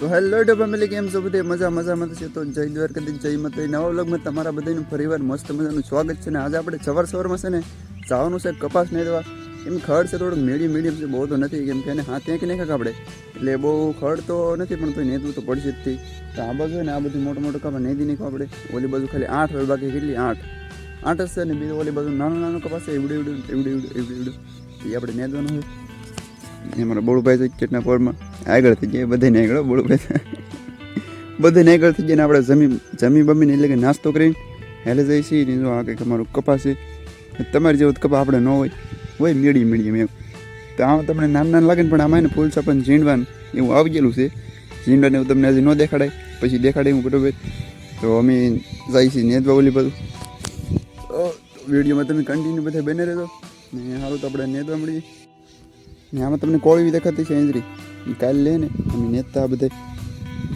તો હેલો ડો ફેમિલી, કેમ છો બધે? મજા, મજામાં છે. તો જય દ્વારકાથી જય માતા નવા વ્લોગમાં તમારા બધાનું ફરીવાર મસ્ત મજાનું સ્વાગત છે. ને આજે આપણે સવાર સવારમાં છે ને જવાનું છે કપાસ નેરવા એમ ખડ છે થોડુંક મીડિયમ મીડિયમ છે, બહુ તો નથી. કેમ કે એને હા, ત્યાં કે નહીં આપણે? એટલે બહુ ખડ તો નથી, પણ તો નેદવું તો પડશે જ તો. આ બાજુ ને આ બધું મોટું મોટું કપાસ નેદી નાખો આપણે. ઓલી બાજુ ખાલી આઠ હોય બાકી કેટલી? આઠ. આઠ જ છે ને બીજું ઓલી બાજુ નાનું નાનું કપાસ છે, એવડું એવડું એવડું એવડું એવડું એ આપણે નેદવાનું હોય એ મારા બોળુભાઈ છે, કેટલા પોરમાં આગળ થઈ જાય બધાને આગળ, બોલું બોળુભાઈ બધાને આગળ થઈ જાય ને આપણે જમી જમી બમીને એટલે કે નાસ્તો કરીને હેલે જઈ છીએ, ને જો આ કંઈક અમારું કપાસ છે. તમારી જેવું કપા આપણે ન હોય. હોય મીડિયમ મીડિયમ એમ. તો આમાં તમને નાના નાના લાગે ને, પણ આમાં એને ફૂલ સાપન ઝીંડવાનું એવું આવી ગયેલું છે. ઝીંડવાને એવું તમને હજી ન દેખાડાય. પછી દેખાડે હું બરોબર. તો અમે જઈએ છીએ નેદવા ઓલી બધું વિડીયોમાં તમે કન્ટિન્યુ બધા બને રહેજો. ને સારું તો આપણે નેદવા મળીએ. ને આમાં તમને કોળી દેખાતી છે, એંજરી. એ કાલે લે ને અમે નેતા બધા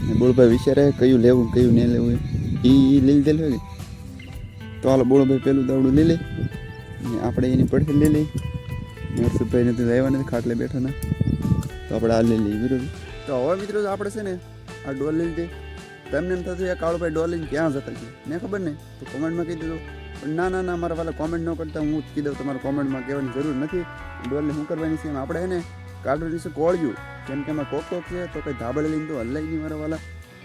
ને બોળભાઈ વિચારે કયું લેવું કયું નહીં લેવું એ લઈ લીધેલું હોય તો હાલો બોળભાઈ પેલું દાવડું લઈ લે. ને આપણે એની પડખે લઈ લઈ હર્ષદભાઈને નથી લેવા નથી ખાટલે બેઠા ના. તો આપણે આ લઈ લઈએ, બરોબર? તો હવે મિત્રો આપણે છે ને આ ડોલ લઈ લીધી. તમને એમ થતું કે કાળુભાઈ, ડોલ લઈને ક્યાં જતા છે ને ખબર નહીં. તો કોમેન્ટમાં કહી દીધું. પણ ના ના ના, મારા વાલા કોમેન્ટ ન કરતા. હું જ કહી દઉં, તમારે કોમેન્ટમાં કહેવાની જરૂર નથી. ડોલને શું કરવાની છે? એમ આપણે એને કાઢવાની છે કોળિયું કેમ કે એમાં કોક કોક તો કંઈ ધાબળે લઈને તો હલાય નહીં મારા વાલા.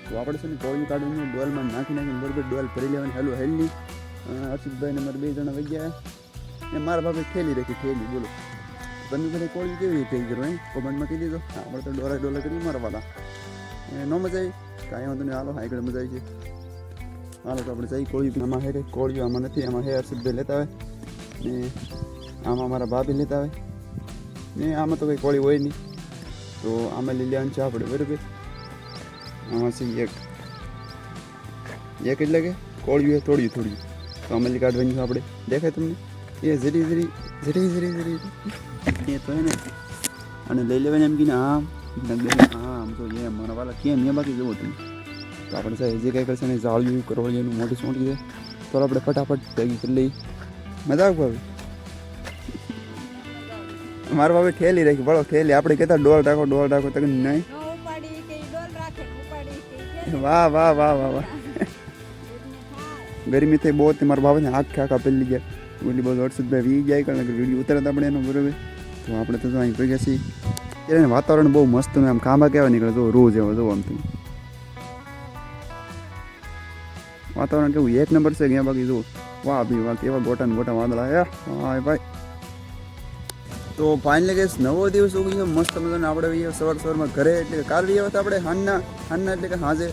તો આપણે છે ને કોળિયું કાઢવાનું ડોલમાં નાખી નાખીને બરોબર ડોલ ભરી લેવાની, હેલો હેલની અર્ષિતભાઈ મારે બે જણા વહી ગયા. ને મારા બાપે ઠેલી રાખી, ઠેલી, બોલો. તમે બધા કોળિયું કેવી રીતે કરો હે કોમેન્ટમાં કહી દીધો આપણે તો ડોલા ડોલા કરી મારા એ ન મજા આવી? કાંઈ વાંધો નહીં, હાલો, આગળ મજા આવી છે હાલો, તો આપણે જઈ કોળિયું આમાં હે કોળિયું આમાં નથી, આમાં હે હર્ષિતભાઈ લેતા આવે. ને આમાં મારા ભાભી લેતા આવે. ને આમાં તો કંઈ કોળી હોય નહીં. તો આમાં લઈ લેવાનું છે આપણે, બરાબર? આમાંથી એક. એક એટલે કે કોળિયું થોડ્યું થોડ્યું. તો આમાં કાઢવાની છે આપણે. દેખાય તમને? એ ઝીરી ઝીરી ઝીરી ઝીરી ઝીરી. એ તો હે અને લઈ લેવાની એમ કહીને આમ હા, આમ તો એ મારા વાલા કેમ એ બાકી જવો તમે. તો આપણે સાહેબ, જે કંઈ કરશે ને જાળ્યું કરવળિયાનું મોટી સોંટી છે તો આપણે ફટાફટ ભેગી કરી લઈ મજા આવે મારા બાબે ઠેલી રાખી બળો ઠેલી આપણે કહેતા ડોલ રાખો ડોલ રાખો. તક નહીં. વાહ વાહ વાહ વાહ વાહ. ગરમી થઈ બહુ મારા બાબાને આખા આખા પેલી ગયા. ઓલી બધું હર્ષદભાઈ વી જાય કારણ કે વીડિયો ઉતરે આપણે એનો બરોબર. તો આપણે તો અહીં અહીં ગયા છીએ ત્યારે વાતાવરણ બહુ મસ્ત આમ કાંબા કેવા નીકળે જો રોજ એવો જો આમ તું વાતાવરણ કેવું? એક નંબર છે ગયા બાકી જો. વાહ બી વાહ કેવા ગોટા ને ગોટા વાદળા. હે હા ભાઈ. તો ફાઇનલી ગેસ નવો દિવસ ઉગી ગયો. મસ્ત મજાને આપણે વહીએ સવાર સવારમાં ઘરે, એટલે કે કાલ વહીએ હતા આપણે હાનના હાનના એટલે કે હાજે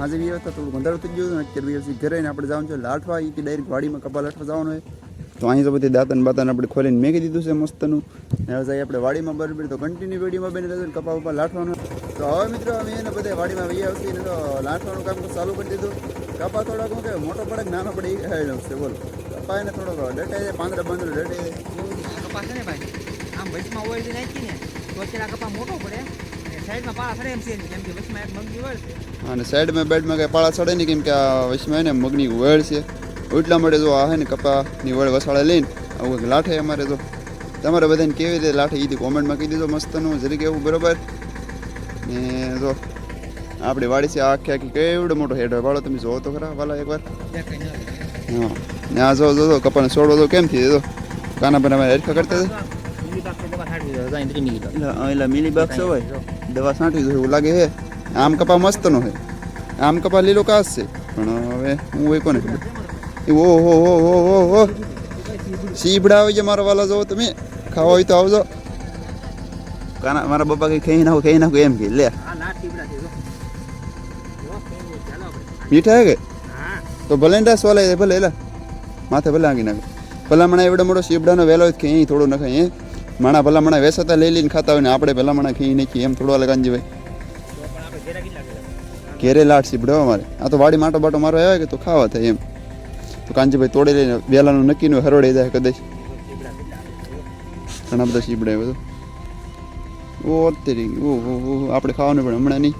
હાજે વહીએ હતા, થોડું ગંધારું થઈ ગયું અત્યારે વહીએ છીએ ઘરે આપણે જવાનું છે લાઠવા. એ ડાયરેક્ટ વાડીમાં કપા લાઠવા જવાનું હોય. તો અહીં તો બધી દાંતન બાતન આપણે ખોલીને મેકી દીધું છે મસ્તનું. હવે જઈએ આપણે વાડીમાં બરાબર. તો કન્ટિન્યુ વેડીમાં બેને રહેજો કપા ઉપર લાઠવાનું. તો હવે મિત્રો અમે એને બધા વાડીમાં વહી આવશે ને તો લાઠવાનું કામ ચાલુ કરી દીધું. કપા થોડાક હું કે મોટો પડે કે નાનો પડે, એ હેડ છે, બોલો. કપા એને થોડોક ડટાઈ જાય પાંદડા પાંદડા ડટાઈ જાય કપા છે ને ભાઈ? આમ વચમાં ઓઇલથી નાખી ને તો અત્યારે આ કપા મોટો પડે. સાઈડમાં પાળા ફરે એમ છે કેમ કે વચમાં એક મગની ઓઇલ છે. અને સાઈડમાં બેડમાં કંઈ પાળા ચડે નહીં કેમ કે આ વચમાં ને મગની વળ છે. એટલા માટે જો આ હે ને કપાની વળ વસાડે લઈને આવું કંઈક લાઠે અમારે તો તમારે બધાને કેવી રીતે લાઠે એ કોમેન્ટમાં કહી દીધો મસ્તનું જરી કેવું બરોબર. ને જો આપણી વાડી છે આખી આખી કેવડો મોટો હેડ હોય વાળો તમે જોવો તો ખરા વાલા એકવાર. હા ને આ જો જો જો કપાને છોડો તો કેમ થઈ જો. કાના હરખા કરતા હતા મિલીબાગ છે હોય દવા છાંટી દો એવું લાગે હે આમ કપા મસ્તનો હે આમ કપા લીલો કાસ છે પણ હવે હું હોય કોને ખબર ઓ હો હો હો હો હો સીબડા આવી જાય મારા વાલા જોવો તમે ખાવા હોય તો આવજો કાના મારા બાપા કઈ ખાઈ નાખો ખાઈ નાખો એમ કે લે જો જો મીઠા હે કે તો ભલે ને રસ વાલે ભલે એલા માથે ભલે આંગી નાખે ભલામણા એવડો મોટો સીબડાનો વેલો જ કે અહીં થોડો નખાય એ માણા ભલામણા વેસાતા લઈ લઈને ખાતા હોય ને આપણે ભલામણા ખાઈ નાખીએ એમ થોડો અલગ ભાઈ પણ આપણે ઘેરા લાટ સીબડો અમારે. આ તો વાડી માટો બાટો મારો આવ્યો કે તો ખાવા થાય એમ. તો કાંજીભાઈ તોડી લઈને વેલાનું નક્કી નું હરોડી જાય કદાચ. ઘણા બધા સીબડા બધું ઓ અત્યારે ઓ ઓ ઓ, આપણે ખાવાનું પણ હમણાં નહીં.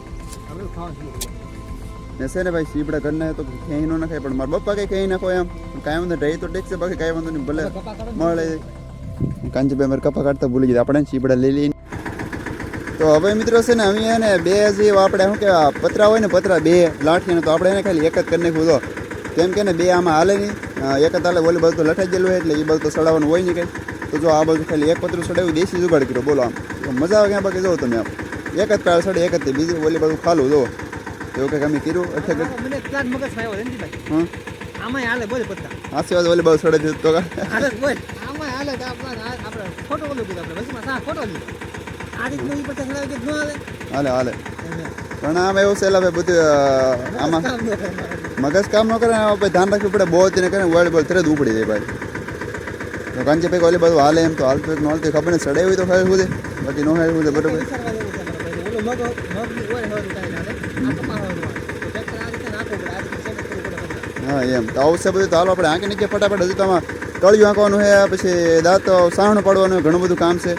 ને છે ને ભાઈ સીબડા કરીને તો ખેઈ નો નખાય પણ મારા પપ્પા કઈ ખેઈ નાખો એમ. કાંઈ વાંધો રહી તો ઠીક છે બાકી કાંઈ વાંધો નહીં ભલે મળે. કાંજીભાઈ મારે કપા કાઢતા ભૂલી ગયા આપણે સીબડા લઈ લઈને. તો હવે મિત્રો છે ને અમે ને બે જે આપણે શું કહેવાય પતરા હોય ને પતરા બે લાઠીને તો આપણે એને ખાલી એક જ કરી નાખ્યું તો કેમ કે ને બે આમાં હાલે નહીં. એક જ હાલે ઓલી બાજુ તો લઠાઈ ગયેલું હોય એટલે એ બાજુ તો સડાવવાનું હોય નહીં કંઈ. તો જો આ બાજુ ખાલી એક પતરું સડાવ્યું દેશી જુગાડ કર્યો બોલો આમ. તો મજા આવે ક્યાં બાકી જો તમે આમ. એક જ પાળ સડે એક જ બીજી ઓલી બાજુ ખાલું જો. એવું કંઈક અમે કર્યું? અઠે મને જ મગજમાં આવ્યો રણજીભાઈ હા આમાં હાલે બોલે પત્તા આશીર્વાદ ઓલે બહુ સડે દીધું તો હાલે બોલ. આમાં હાલે તો આપણે આપણે ખોટો બોલું કીધું આપણે બસમાં સા ખોટો લીધો. આ રીતનું પચાસ હજાર કે ન હાલે? હાલે હાલે. પણ આમ એવું છે એટલે ભાઈ બધું આમાં. મગજ કામ ન કરે આપણે ધ્યાન રાખવું પડે બહુ તેને કરે વર્લ્ડ બોલ તરત ઉપડી જાય ભાઈ. તો કે ભાઈ ઓલી બધું હાલે એમ તો હાલતું એક ન હાલતું ખબર ને હોય તો ખાય શું છે? બાકી નો ખાય શું છે બરોબર. વિચારવા જેવું છે મારા ભાઈ. ઓલું મગ મગની હોય હવે કાંઈ ના આ કપા હવે હોય. ટ્રેક્ટર આ રીતે નાખવું પડે. આ રીતે સેટ કરવું પડે હા એમ. તો આવું છે બધું. તો હાલો આપણે આંખે નીચે ફટાફટ હજુ તો આમાં તળિયું આંકવાનું છે પછી દાંત સાણું પાડવાનું ઘણું બધું કામ છે.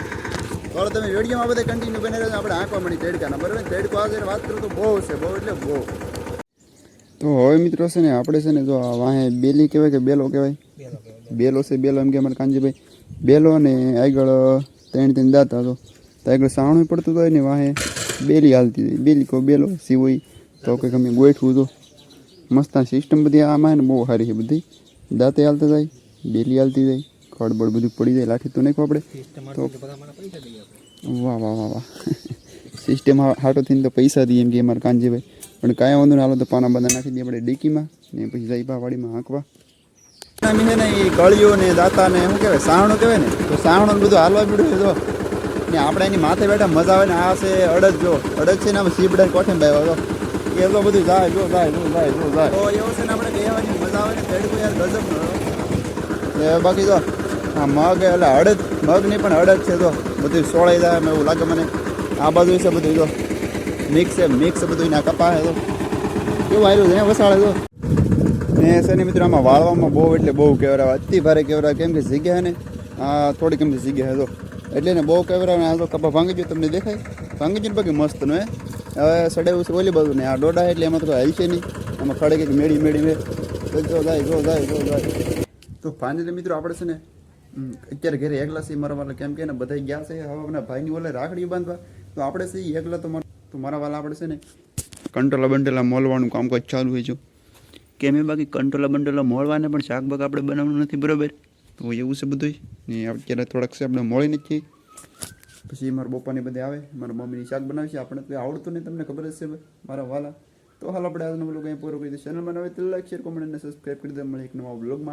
તો તમે વિડીયોમાં બધા કન્ટિન્યુ બને રહ્યો આપણે આંકવા મળી તેડકાના બરાબર? તેડકો આજે વાત કરું તો બહુ છે બહુ એટલે બહુ. તો હવે મિત્રો છે ને આપણે છે ને જો વાહે બેલી કહેવાય કે બેલો કહેવાય? બેલો છે બેલો એમ કે અમારે કાંજીભાઈ બેલો ને આગળ ત્રણ ત્રણ દાંત હતો તો આગળ સાવણું પડતું હોય ને વાહે. બેલી હાલતી હતી બેલી કહો બેલો સિવોઈ તો કંઈક અમે ગોઠવું તો. મસ્ત સિસ્ટમ બધી આમાં ને બહુ સારી છે બધી. દાંતે હાલતા જાય બેલી હાલતી જાય ખડબડ બધું પડી જાય લાઠી તો નાખવું આપણે. તો. વાહ વાહ વાહ વાહ. સિસ્ટમ હાટો થઈને તો પૈસા દઈએ એમ કે અમારે કાંજીભાઈ પણ કાંઈ વાંધો નહીં હાલો તો પાના બધા નાખી દઈએ આપણે ડીકીમાં ને પછી જાય વાડીમાં હાંકવા. મહિને ને એ ગળિયો ને દાતા ને શું કહેવાય સાવણું કહેવાય ને? તો સાવણું બધું હાલવા મળ્યું જો ને આપણે એની માથે બેઠા મજા આવે ને આ છે અડદ જો. અડદ છે ને આમ સીબડા કોઠે ભાઈ હતો એટલો બધું જાય જો જાય જો જાય જો જાય. તો એવો છે ને આપણે બેહવાની મજા આવે ને તેડકો યાર ગજબ ને બાકી જો આ મગ એટલે અડદ મગ નહીં પણ અડદ છે જો. બધું સોળાઈ જાય એમ એવું લાગે મને. આ બાજુ છે બધું જો. મિક્સ છે મિક્સ બધું ના કપા છે તો કેવું આવ્યું છે ને વસાળે જો. ને છે મિત્રો આમાં વાળવામાં બહુ એટલે બહુ કેવરા અતિ ભારે કેવરા કેમ કે જગ્યા ને? આ થોડી કેમ જગ્યા છે તો એટલે ને બહુ ને આ તો કપા ભાંગી તમને દેખાય? ભાંગી ગયું બાકી મસ્તનું હવે સડાવ્યું છે ઓલી બાજુ ને આ ડોડા, એટલે એમાં તો હલશે નહીં. એમાં ખડે કંઈક મેળી મેળી મે જો જાય જો જાય જો જાય તો ફાઇનલી મિત્રો આપણે છે ને અત્યારે ઘરે એકલા સી મારા વાલા કેમ કે ને બધા ગયા છે, હવે આપણા ભાઈની ઓલે રાખડી બાંધવા. તો આપણે છે એકલા તો તો મારા વાલા આપણે છે ને, કંટોલા બંટેલા મોલવાનું કામકાજ ચાલુ હોય છે. કેમ એ બાકી કંટોલા બંટોલા મોળવાને પણ શાકભાગ આપણે બનાવવાનું નથી, બરોબર? તો એવું છે બધું ને અત્યારે થોડાક છે આપણે મોળીને જ છીએ. પછી મારા બપ્પાને બધે આવે. મારા મમ્મીની શાક બનાવે છે આપણે તો આવડતું નહીં, તમને ખબર જ છે મારા વાલા તો હાલ આપણે આજનો બ્લોગ અહીં પૂરો કરી દઈએ ચેનલમાં નવી તો લાઈક શેર કોમેન્ટ અને સબસ્ક્રાઈબ કરી દે. મળે એક નવા બ્લોગમાં